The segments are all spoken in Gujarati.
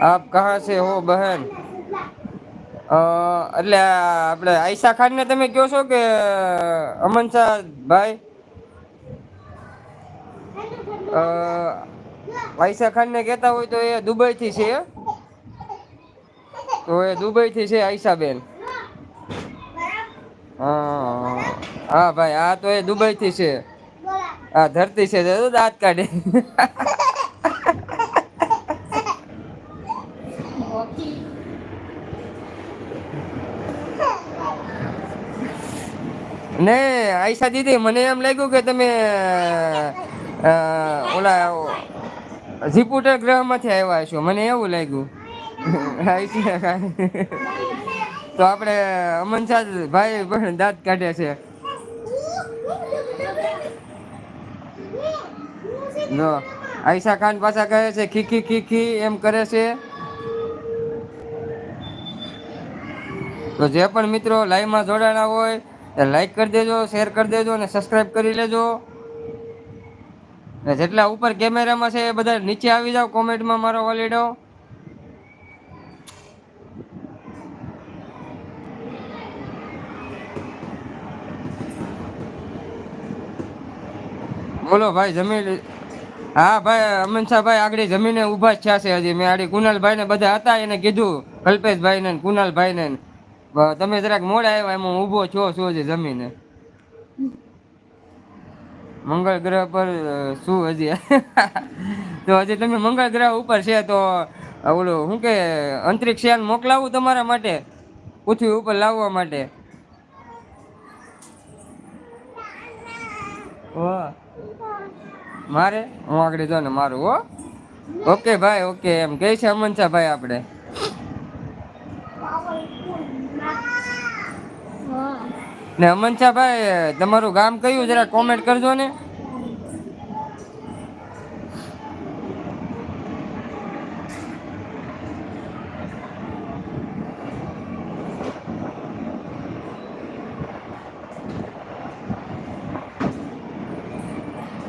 આપ કહા છે હો બહેન? એટલે આપડે આયશા ખાન ને તમે કહો છો કે અમન શાહ ભાઈ? આયશા ખાન ને કેતા હોય તો એ દુબઈ થી છે તો એ દુબઈ થી છે આયશા બેન. હા ભાઈ હા તો એ દુબઈ થી છે. આ ધરતી છે દાંત કાઢે. ને આયશા દીદી, મને એમ લાગ્યું કે તમે ઓલા જીપુટર ગ્રહમાંથી આવ્યા છો. મને એવું લાગ્યું. તો આપણે અમનસાદ ભાઈ પણ દાંત કાઢે છે. જો, આયશા ખાન પાછા કહે છે ખીખી ખીખી એમ કરે છે. તો જે પણ મિત્રો લાઈવમાં જોડાણા હોય લાઈક કરી દેજો શેર કરી દેજો અને સબસ્ક્રાઈબ કરી લેજો. જેટલા ઉપર કેમેરામાં છે એ બધા નીચે આવી જાવ કોમેન્ટમાં મારો વોલીડો. બોલો ભાઈ જમી હા ભાઈ અમીનશાહભાઈ આગળ જમીને ઊભા જ થયા છે હજી. મેં આડી કુનાલભાઈ ને બધા હતા, એને કીધું કલ્પેશભાઈ ને કુનાલભાઈ ને. તમે જરાક મોડા આવ્યા, એમાં ઊભો છો, શું હજી જમીને? મંગળ ગ્રહ પર શું હજી? તો હજી તમે મંગળ ગ્રહ ઉપર છે, તો ઓલું, શું કે, અંતરિક્ષ યાન મોકલાવું તમારા માટે? પૃથ્વી ઉપર લાવવા માટે? મારે? હું આગળ જો ને મારું, હો? ઓકે ભાઈ, ઓકે, એમ કહે છે અમનસા ભાઈ આપડે ને અમનસા ભાઈ તમારું ગામ કયું? જરા કોમેન્ટ કરજો ને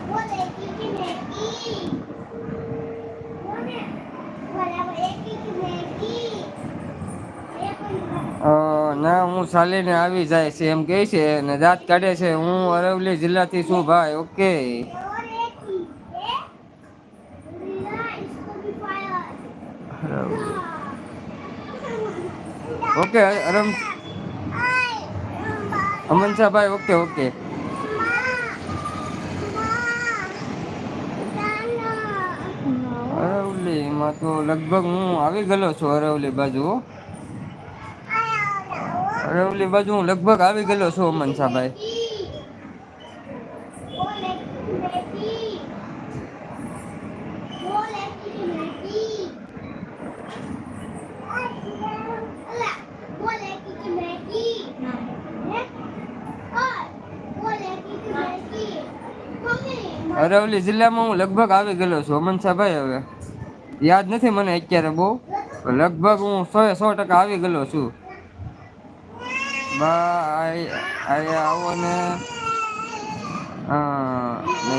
બોલે કી મેકી બોલે બરાબર એકી કી મેકી અ, ના, હું સાલીને આવી જાય છે એમ કહે છે અને દાંત કાઢે છે. હું અરવલ્લી જિલ્લાથી છું ભાઈ, ઓકે. ઓકે, અરમ અમનસાભાઈ, ઓકે ઓકે. અરવલીમાં તો લગભગ હું આવી ગયેલો છું અરવલી બાજુ. અરવલી બાજુ હું લગભગ આવી ગયેલો છું અમનસા ભાઈ અરવલી જિલ્લામાં હું લગભગ આવી ગયેલો છું અમનસા ભાઈ હવે. યાદ નથી મને અત્યારે બહુ. પણ લગભગ હું સો સો ટકા આવી ગયેલો છું. બા આય આવો ને. હા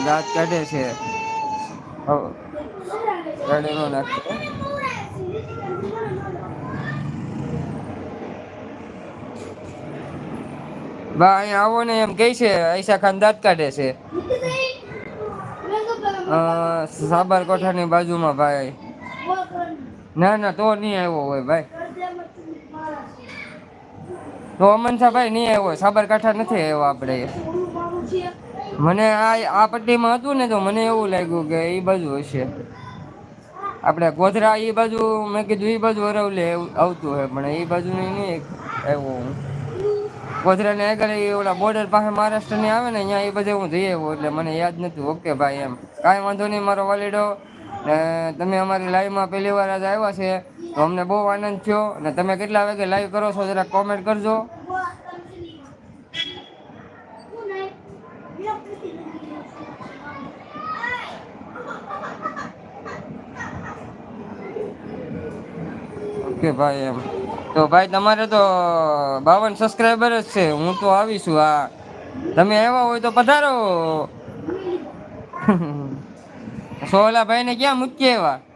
દાંત કાઢે છે. રડેલો નાખતો બા અહીંયા આવો ને એમ કહે છે આઈશા ખાન દાંત કાઢે છે. સાબરકાંઠાની બાજુમાં ભાઈ. ના ના, તો નહીં આવ્યો હોય ભાઈ. તો અમનસા ભાઈ નહીં આવ્યો, સાબરકાંઠા નથી આવ્યો આપણે. મને આ આ પટ્ટીમાં હતું ને તો મને એવું લાગ્યું કે એ બાજુ હશે. આપણે ગોધરા એ બાજુ, મેં કીધું એ બાજુ અરવલે આવતું હોય, પણ એ બાજુ નહીં આવ્યો હું. ગોધરાને આગળ એ ઓલા બોર્ડર પાસે મહારાષ્ટ્રની આવે ને અહીંયા એ બધે હું જઈ આવ્યો, એટલે મને યાદ નથી. ઓકે, ભાઈ, એમ. કાંઈ વાંધો નહીં, મારો વાલીડો તમે અમારી લાઈવમાં પહેલી વાર આજે આવ્યા છે, તો અમને બહુ આનંદ થયો. અને તમે કેટલા વાગે લાઈવ કરો છો, જરા કોમેન્ટ કરજો. ઓકે ભાઈ એમ. તો ભાઈ તમારે તો બાવન સબસ્ક્રાઈબર જ છે. હું તો આવીશું આ. તમે આવ્યા હોય તો પધારો. સોલા ભાઈ ને ક્યાં મૂકીએ આવ્યા?